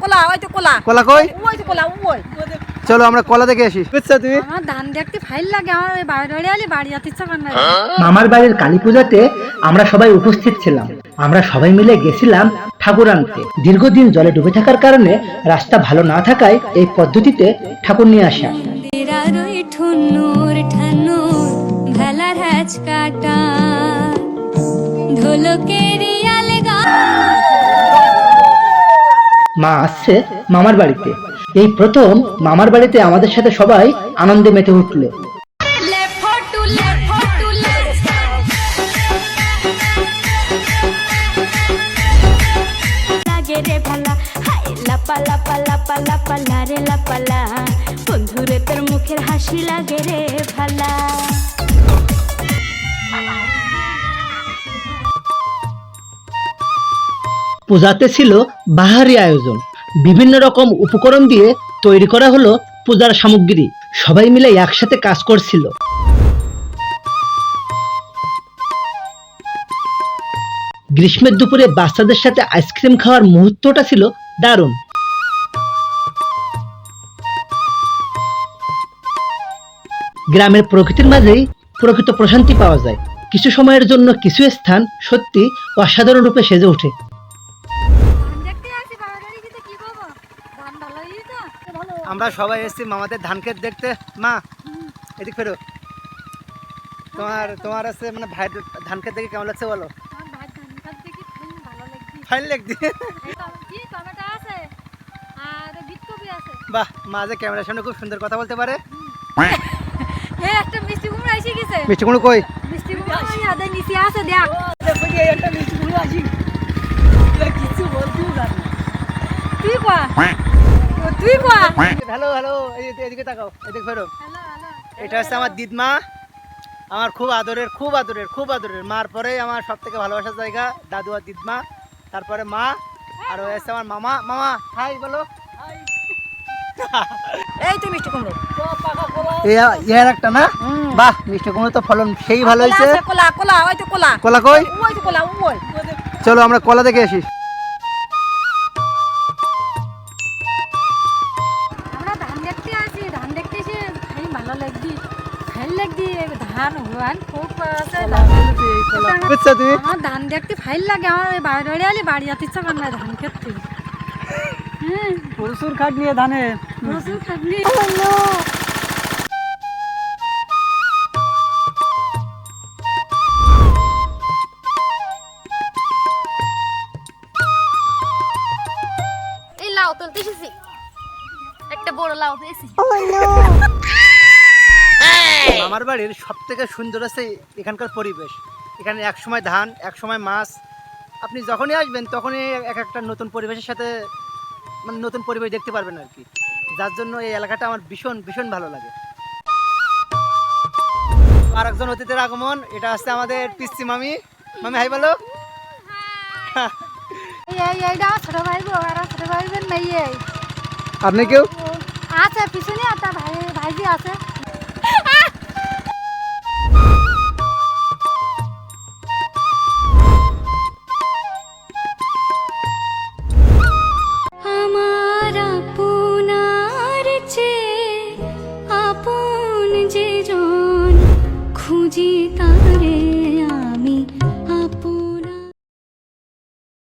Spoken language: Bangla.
কোলা ওই তো কোলা। কলা কই? ওই তো কোলা ওই। চলো আমরা কলা দেখে আসি। বুঝছ তুমি? আমার ধান দেখতে ফাইল লাগে আমার ওই আলি বাড়ি যেতে ইচ্ছা করে না মামার বাড়ির কালী পূজাতে আমরা সবাই উপস্থিত ছিলাম। আমরা সবাই মিলে গেছিলাম ঠাকুর আনতে। দীর্ঘদিন জলে ডুবে থাকার কারণে রাস্তা ভালো না থাকায় এই পদ্ধতিতে ঠাকুর নিয়ে আসা। তেরারই মা আসছে মামার বাড়িতে। এই প্রথম মামার বাড়িতে আমাদের সাথে সবাই আনন্দে মেতে উঠল। মুখের লাগে রে ভালা। পূজাতে ছিল বাহারি আয়োজন। বিভিন্ন রকম উপকরণ দিয়ে তৈরি করা হলো পূজার সামগ্রী। সবাই মিলে একসাথে কাজ করছিল। গ্রীষ্মের দুপুরে বাচ্চাদের সাথে আইসক্রিম খাওয়ার মুহূর্তটা ছিল দারুণ। গ্রামের প্রকৃতির মাঝেই প্রকৃত প্রশান্তি পাওয়া যায়। কিছু সময়ের জন্য কিছু স্থান সত্যি অসাধারণ রূপে সেজে ওঠে। আমরা সবাই এসেছি মামাদের ধান ক্ষেত দেখতে। মা এদিক ফেরো। তোমার তোমার আছে মানে ভাই ধান ক্ষেত দেখে কেমন লাগছে বলো? ফাইন লাগছে। এই তো কি টমেটো আছে আর বিটকপি আছে। বাহ মা যে ক্যামেরার সামনে খুব সুন্দর কথা বলতে পারে। এই একটা মিষ্টি কুমড়া এসে গেছে। মিষ্টি কুমড়ো কই? মিষ্টি কুমড়া ওই আদে নিচে আছে দেখ। ও, তুই কয়া? হ্যালো হ্যালো এদিকে তাকাও এদিকে ফেরো হ্যালো হ্যালো এটা হচ্ছে আমার দিদমা। আমার খুব আদরের খুব আদরের খুব আদরের। মার পরে আমার সব থেকে ভালোবাসার জায়গা দাদু আর দিদমা। তারপরে মা আর হচ্ছে আমার মামা। মামা হাই বলো। এই তো মিষ্টি কুমড়ো। ইয়ার একটা না? বাহ মিষ্টি কুমড়ো তো ফলন সেই ভালো হয়েছে। কোলা কোলা ওই তো কোলা। কলা কই? ওই তো কোলা ওই। চলো আমরা কলা দেখে আসি। খাই লাগদি ধান হুয়ান খুব তুমি? আমার ধান দেখতে ফাইল লাগে আমার ওই বাড়ি বাড়ি আলি বাড়ি যেতে ইচ্ছা করে না ধান খেতে। হ্যাঁ। প্রচুর খাট ধানে। প্রচুর খাটনি। এই লাউ তুলতে এসেছি। একটা বড় লাউ পেয়েছি। আমার বাড়ির সব থেকে সুন্দর আছে এখানকার পরিবেশ। এখানে এক সময় ধান এক সময় মাছ। আপনি যখনই আসবেন তখনই এক একটা নতুন পরিবেশের সাথে মানে নতুন পরিবেশ দেখতে পারবেন আর কি। যার জন্য এই এলাকাটা আমার ভীষণ ভীষণ ভালো লাগে। আর একজন অতিথির আগমন এটা হচ্ছে আমাদের পিসি মামি। মামি হাই বলো। আপনি কেউ? আছে পিছনে ভাই ভাইজি আছে। জিতা